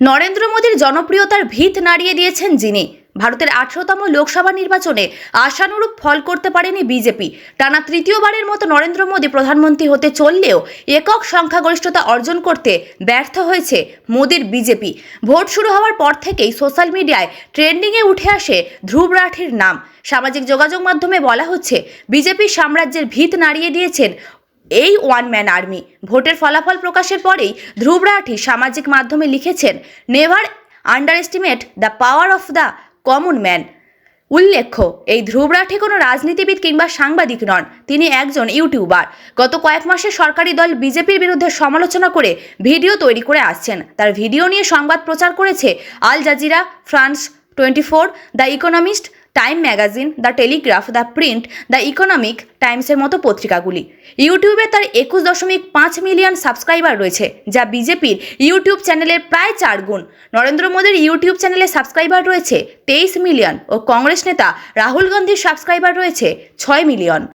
নরেন্দ্র মোদীর জনপ্রিয়তার ভিত নাড়িয়ে দিয়েছেন যিনি। ভারতের আঠারোতম লোকসভা নির্বাচনে আশানুরূপ ফল করতে পারেনি বিজেপি। টানা তৃতীয়বারের মতো নরেন্দ্র মোদী প্রধানমন্ত্রী হতে চললেও একক সংখ্যাগরিষ্ঠতা অর্জন করতে ব্যর্থ হয়েছে মোদীর বিজেপি। ভোট শুরু হওয়ার পর থেকেই সোশ্যাল মিডিয়ায় ট্রেন্ডিংয়ে উঠে আসে ধ্রুব রাঠির নাম। সামাজিক যোগাযোগ মাধ্যমে বলা হচ্ছে, বিজেপি সাম্রাজ্যের ভিত নাড়িয়ে দিয়েছেন এই ওয়ান ম্যান আর্মি। ভোটের ফলাফল প্রকাশের পরেই ধ্রুব রাঠি সামাজিক মাধ্যমে লিখেছেন, never underestimate the power of the common man. উল্লেখ্য, এই ধ্রুব রাঠি কোনো রাজনীতিবিদ কিংবা সাংবাদিক নন, তিনি একজন ইউটিউবার। গত কয়েক মাসে সরকারি দল বিজেপির বিরুদ্ধে সমালোচনা করে ভিডিও তৈরি করে আসছেন। তার ভিডিও নিয়ে সংবাদ প্রচার করেছে Al Jazeera, France twenty four the Economist Time magazine the Telegraph the Print the Economic টাইমসের মতো পত্রিকাগুলি। ইউটিউবে তার একুশ দশমিক পাঁচ মিলিয়ন সাবস্ক্রাইবার রয়েছে, যা বিজেপির ইউটিউব চ্যানেলের প্রায় চার গুণ। নরেন্দ্র মোদীর ইউটিউব চ্যানেলে সাবস্ক্রাইবার রয়েছে তেইশ মিলিয়ন ও কংগ্রেস নেতা রাহুল গান্ধীর সাবস্ক্রাইবার রয়েছে ছয় মিলিয়ন।